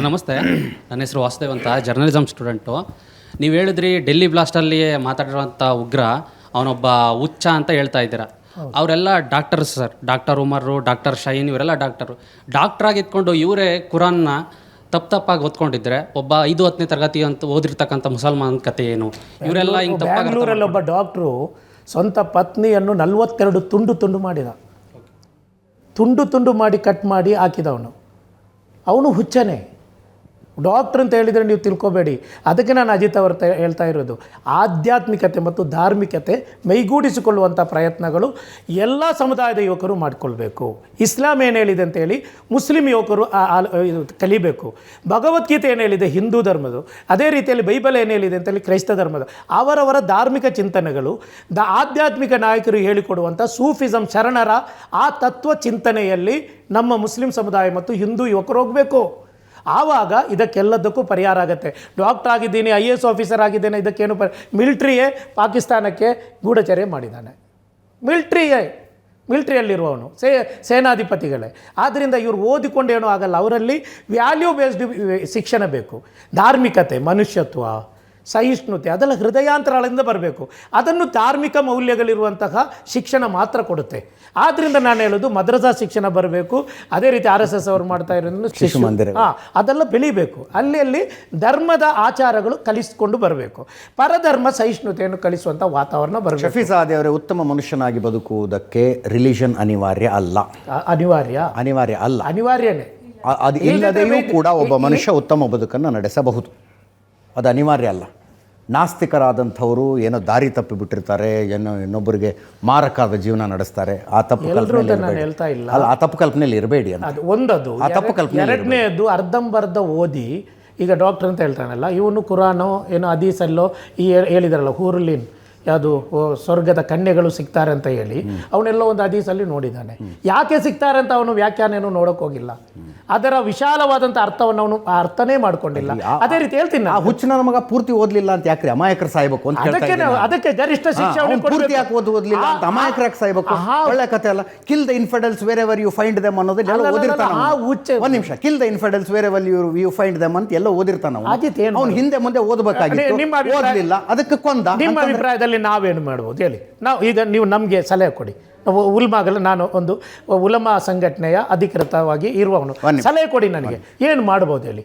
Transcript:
Sir ನಮಸ್ತೆ. ನನ್ನ ಹೆಸರು ವಾಸುದೇವ್ ಅಂತ ಜರ್ನಲಿಸಮ್ ಸ್ಟೂಡೆಂಟು ನೀವು ಹೇಳಿದ್ರಿ ಡೆಲ್ಲಿ ಬ್ಲಾಸ್ಟಲ್ಲಿ ಮಾತಾಡಿರುವಂಥ ಉಗ್ರ ಅವನೊಬ್ಬ ಹುಚ್ಚ ಅಂತ ಹೇಳ್ತಾ ಇದ್ದೀರ. ಅವರೆಲ್ಲ doctor sir. Doctor Umar doctor Shine ಇವರೆಲ್ಲ ಡಾಕ್ಟರು ಡಾಕ್ಟ್ರಾಗಿ ಇದ್ಕೊಂಡು ಇವರೇ ಕುರಾನ್ನ ತಪ್ಪು ತಪ್ಪಾಗಿ ಓದ್ಕೊಂಡಿದ್ರೆ ಒಬ್ಬ ಐದು ಹತ್ತನೇ ತರಗತಿ ಅಂತ ಓದಿರ್ತಕ್ಕಂಥ ಮುಸಲ್ಮಾನ್ ಕತೆ ಏನು? ಇವರೆಲ್ಲ ಹಿಂಗೆ ಬ್ಯಾಂಗ್ಳೂರಲ್ಲಿ ಒಬ್ಬ ಡಾಕ್ಟ್ರು ಸ್ವಂತ ಪತ್ನಿಯನ್ನು ನಲವತ್ತೆರಡು ತುಂಡು ತುಂಡು ಮಾಡಿದ. ತುಂಡು ತುಂಡು ಮಾಡಿ ಕಟ್ ಮಾಡಿ ಹಾಕಿದವನು. ಅವನು ಹುಚ್ಚನೇ. ಡಾಕ್ಟ್ರ್ ಅಂತ ಹೇಳಿದರೆ ನೀವು ತಿಳ್ಕೊಬೇಡಿ. ಅದಕ್ಕೆ ನಾನು ಅಜಿತ್ ಅವರು ಹೇಳ್ತಾ ಇರೋದು. ಆಧ್ಯಾತ್ಮಿಕತೆ ಮತ್ತು ಧಾರ್ಮಿಕತೆ ಮೈಗೂಡಿಸಿಕೊಳ್ಳುವಂಥ ಪ್ರಯತ್ನಗಳು ಎಲ್ಲ ಸಮುದಾಯದ ಯುವಕರು ಮಾಡಿಕೊಳ್ಬೇಕು. ಇಸ್ಲಾಂ ಏನು ಹೇಳಿದೆ ಅಂತ ಹೇಳಿ ಮುಸ್ಲಿಂ ಯುವಕರು ಕಲಿಬೇಕು. ಭಗವದ್ಗೀತೆ ಏನು ಹೇಳಿದೆ? ಹಿಂದೂ ಧರ್ಮದು. ಅದೇ ರೀತಿಯಲ್ಲಿ ಬೈಬಲ್ ಏನು ಹೇಳಿದೆ ಅಂತ ಹೇಳಿ ಕ್ರೈಸ್ತ ಧರ್ಮದ. ಅವರವರ ಧಾರ್ಮಿಕ ಚಿಂತನೆಗಳು, ದ ಆಧ್ಯಾತ್ಮಿಕ ನಾಯಕರು ಹೇಳಿಕೊಡುವಂಥ ಸೂಫಿಸಂ ಶರಣರ ಆ ತತ್ವ ಚಿಂತನೆಯಲ್ಲಿ ನಮ್ಮ ಮುಸ್ಲಿಂ ಸಮುದಾಯ ಮತ್ತು ಹಿಂದೂ ಯುವಕರು ಹೋಗಬೇಕು. ಆವಾಗ ಇದಕ್ಕೆಲ್ಲದಕ್ಕೂ ಪರಿಹಾರ ಆಗುತ್ತೆ. ಡಾಕ್ಟರ್ ಆಗಿದ್ದೀನಿ ಐ ಎ ಎಸ್ ಆಫೀಸರ್ ಆಗಿದ್ದೇನೆ, ಇದಕ್ಕೇನು ಪರಿ, ಮಿಲ್ಟ್ರಿಯೇ ಪಾಕಿಸ್ತಾನಕ್ಕೆ ಗೂಢಚರ್ಯೆ ಮಾಡಿದ್ದಾನೆ. ಮಿಲ್ಟ್ರಿಯೇ, ಮಿಲ್ಟ್ರಿಯಲ್ಲಿರುವವನು, ಸೇ, ಸೇನಾಧಿಪತಿಗಳೇ. ಆದ್ದರಿಂದ ಇವರು ಓದಿಕೊಂಡೇನೂ ಆಗಲ್ಲ. ಅವರಲ್ಲಿ ವ್ಯಾಲ್ಯೂ ಬೇಸ್ಡ್ ಶಿಕ್ಷಣ ಬೇಕು. ಧಾರ್ಮಿಕತೆ, ಮನುಷ್ಯತ್ವ ಸಹಿಷ್ಣುತೆ ಅದೆಲ್ಲ ಹೃದಯಾಂತರಗಳಿಂದ ಬರಬೇಕು. ಅದನ್ನು ಧಾರ್ಮಿಕ ಮೌಲ್ಯಗಳಿರುವಂತಹ ಶಿಕ್ಷಣ ಮಾತ್ರ ಕೊಡುತ್ತೆ. ಆದ್ದರಿಂದ ನಾನು ಹೇಳೋದು ಮದ್ರಸಾ ಶಿಕ್ಷಣ ಬರಬೇಕು. ಅದೇ ರೀತಿ ಆರ್ ಎಸ್ ಎಸ್ ಅವರು ಮಾಡ್ತಾ ಇರೋದನ್ನು ಶಿಶು ಮಂದಿರ ಹಾಂ ಅದೆಲ್ಲ ಬೆಳಿಬೇಕು. ಅಲ್ಲಿ ಅಲ್ಲಿ ಧರ್ಮದ ಆಚಾರಗಳು ಕಲಿಸ್ಕೊಂಡು ಬರಬೇಕು. ಪರಧರ್ಮ ಸಹಿಷ್ಣುತೆಯನ್ನು ಕಲಿಸುವಂಥ ವಾತಾವರಣ ಬರಬೇಕು. ಶಫೀಸಾದೆ ಅವರೇ ಉತ್ತಮ ಮನುಷ್ಯನಾಗಿ ಬದುಕುವುದಕ್ಕೆ ರಿಲಿಜನ್ ಅನಿವಾರ್ಯ ಅಲ್ಲ. ಅನಿವಾರ್ಯ. ಅನಿವಾರ್ಯ ಅಲ್ಲ. ಅನಿವಾರ್ಯನೇ. ಅದು ಇಲ್ಲದೆಯೂ ಕೂಡ ಒಬ್ಬ ಮನುಷ್ಯ ಉತ್ತಮ ಬದುಕನ್ನು ನಡೆಸಬಹುದು. ಅದು ಅನಿವಾರ್ಯ ಅಲ್ಲ. ನಾಸ್ತಿಕರಾದಂಥವರು ಏನೋ ದಾರಿ ತಪ್ಪಿ ಬಿಟ್ಟಿರ್ತಾರೆ ಏನೋ ಇನ್ನೊಬ್ಬರಿಗೆ ಮಾರಕಾದ ಜೀವನ ನಡೆಸ್ತಾರೆ ಆ ತಪ್ಪು ನಾನು ಹೇಳ್ತಾ ಇಲ್ಲ. ಅಲ್ಲ ಆ ತಪ್ಪು ಕಲ್ಪನೆಯಲ್ಲಿ ಇರಬೇಡಿ ಅಂತ. ಅದು ಒಂದದು. ಆ ತಪ್ಪು ಕಲ್ಪನೆ ಎರಡನೇದು ಅರ್ಧಂಬರ್ಧ ಓದಿ ಈಗ ಡಾಕ್ಟರ್ ಅಂತ ಹೇಳ್ತಾನಲ್ಲ ಇವನು ಕುರಾನೋ ಏನೋ ಅದೀಸಲ್ಲೋ ಈ ಹೇಳಿದಾರಲ್ಲ ಹೂರುಲಿನ್ ಯಾವುದು ಸ್ವರ್ಗದ ಕನ್ಯೆಗಳು ಸಿಗ್ತಾರೆ ಅಂತ ಹೇಳಿ ಅವನೆಲ್ಲೋ ಒಂದು ಅದೀಸಲ್ಲಿ ನೋಡಿದ್ದಾನೆ ಯಾಕೆ ಸಿಗ್ತಾರೆ ಅಂತ ಅವನು ವ್ಯಾಖ್ಯಾನ ಏನು ನೋಡೋಕೆ ಹೋಗಿಲ್ಲ ಅದರ ವಿಶಾಲವಾದಂಥ ಅರ್ಥವನ್ನು ಅವನು ಅರ್ಥನೇ ಮಾಡ್ಕೊಂಡಿಲ್ಲ. ಅದೇ ರೀತಿ ಹೇಳ್ತೀನಿ ಆ ಹುಚ್ಚನ ಹುಚ್ಚಿನ ಮಗ ಪೂರ್ತಿ ಓದ್ಲಿಲ್ಲ ಅಂತ ಯಾಕ್ರಿ ಅಮಾಯಕರ ಸಾಯ್ಬೇಕು ಅಂತ ಅದಕ್ಕೆ ಅದಕ್ಕೆ ಗರಿಷ್ಠ ಶಿಕ್ಷೆ ಅವ್ನು ಪೂರ್ತಿ. ಯಾಕೆ ಓದ್ ಓದ್ಲಿಲ್ಲ ಅಂತ ಅಮಾಯಕರಾಗಿ ಅಮಾಯಕರು ಯಾಕೆ ಸಾಯ್ಬೇಕು. ಒಳ್ಳೆ ಕಥೆ ಅಲ್ಲ. Kill the infidels wherever you find them ಅನ್ನೋದು ಎಲ್ಲ ಓದಿರ್ತಾನ ಆ. ಹುಚ್ಚೆ- ಒಂದು ನಿಮಿಷ. Kill the infidels wherever you you find them ಅಂತ ಎಲ್ಲ ಓದಿರ್ತಾನ ಅವನು. ಅವ್ನು ಹಿಂದೆ ಮುಂದೆ ಓದಬೇಕಾಗಿತ್ತು. ನಿಮ್ಮ ಓದ್ಲಿಲ್ಲ. ಅದಕ್ಕೆ ಕೊಂದ. ನಿಮ್ಮ ಅಭಿಪ್ರಾಯದಲ್ಲಿ ನಾವೇನು ಮಾಡ್ಬೋದು? ಹೇಳಿ. ನಾವು ಈಗ ನೀವು ನಮಗೆ ಸಲಹೆ ಕೊಡಿ. ಉಲ್ಮಾಗಲ್ಲ ನಾನು ಒಂದು ಉಲಮಾ ಸಂಘಟನೆಯ ಅಧಿಕೃತವಾಗಿ ಇರುವವನು. ಸಲಹೆ ಕೊಡಿ ನನಗೆ. ಏನು ಮಾಡ್ಬೋದು ಹೇಳಿ?